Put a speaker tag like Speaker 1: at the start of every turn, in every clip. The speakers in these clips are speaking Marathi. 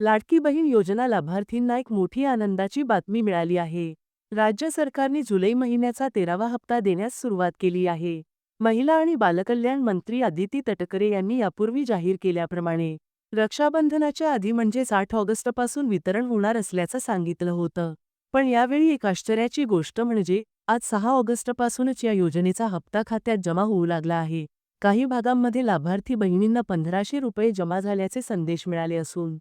Speaker 1: लाडकी बहीण योजना लाभार्थींना एक मोठी आनंदाची बातमी मिळाली आहे. राज्य सरकारने जुलै महिन्याचा तेरावा हप्ता देण्यास सुरुवात केली आहे. महिला आणि बालकल्याण मंत्री आदिती तटकरे यांनी यापूर्वी जाहीर केल्याप्रमाणे रक्षाबंधनाच्या आधी म्हणजे साठ ऑगस्टपासून वितरण होणार असल्याचं सांगितलं होतं. पण यावेळी एक आश्चर्याची गोष्ट म्हणजे आज सहा ऑगस्टपासूनच या योजनेचा हप्ता खात्यात जमा होऊ लागला आहे. काही भागांमध्ये लाभार्थी बहिणींना पंधराशे रुपये जमा झाल्याचे संदेश मिळाले असून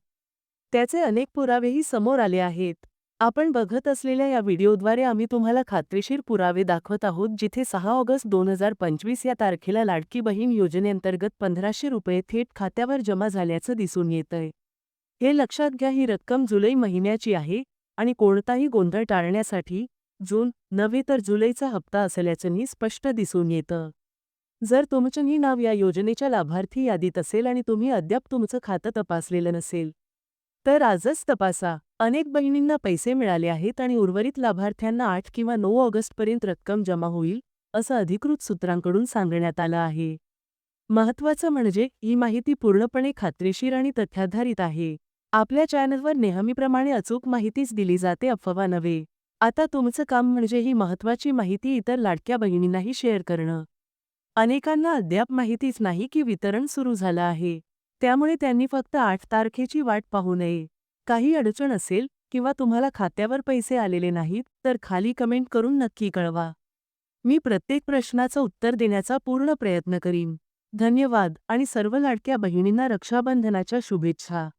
Speaker 1: त्याचे अनेक पुरावेही समोर आले आहेत. आपण बघत असलेल्या या व्हिडिओद्वारे आम्ही तुम्हाला खात्रीशीर पुरावे दाखवत आहोत जिथे सहा ऑगस्ट दोन हजार पंचवीस या तारखेला लाडकी बहीण योजनेअंतर्गत पंधराशे रुपये थेट खात्यावर जमा झाल्याचं दिसून येतंय. हे लक्षात घ्या ही रक्कम जुलै महिन्याची आहे आणि कोणताही गोंधळ टाळण्यासाठी जून नव्हे तर जुलैचा हप्ता असल्याचंही स्पष्ट दिसून येतं. जर तुमचंही नाव या योजनेच्या लाभार्थी यादीत असेल आणि तुम्ही अद्याप तुमचं खातं तपासलेलं नसेल तर आजच तपासा. अनेक बहिणींना पैसे मिळाले आहेत आणि उर्वरित लाभार्थ्यांना आठ किंवा नऊ ऑगस्टपर्यंत रक्कम जमा होईल असं अधिकृत सूत्रांकडून सांगण्यात आलं आहे. महत्त्वाचं म्हणजे ही माहिती पूर्णपणे खात्रीशीर आणि तथ्याधारित आहे. आपल्या चॅनलवर नेहमीप्रमाणे अचूक माहितीच दिली जाते अफवा नव्हे. आता तुमचं काम म्हणजे ही महत्त्वाची माहिती इतर लाडक्या बहिणींनाही शेअर करणं. अनेकांना अद्याप माहितीच नाही की वितरण सुरू झालं आहे. त्यामुळे त्यांनी फक्त आठ तारखेची वाट पाहू नये. काही अडचण असेल किंवा तुम्हाला खात्यावर पैसे आलेले नाहीत तर खाली कमेंट करून नक्की कळवा. मी प्रत्येक प्रश्नाचं उत्तर देण्याचा पूर्ण प्रयत्न करीन. धन्यवाद आणि सर्व लाडक्या बहिणींना रक्षाबंधनाच्या शुभेच्छा.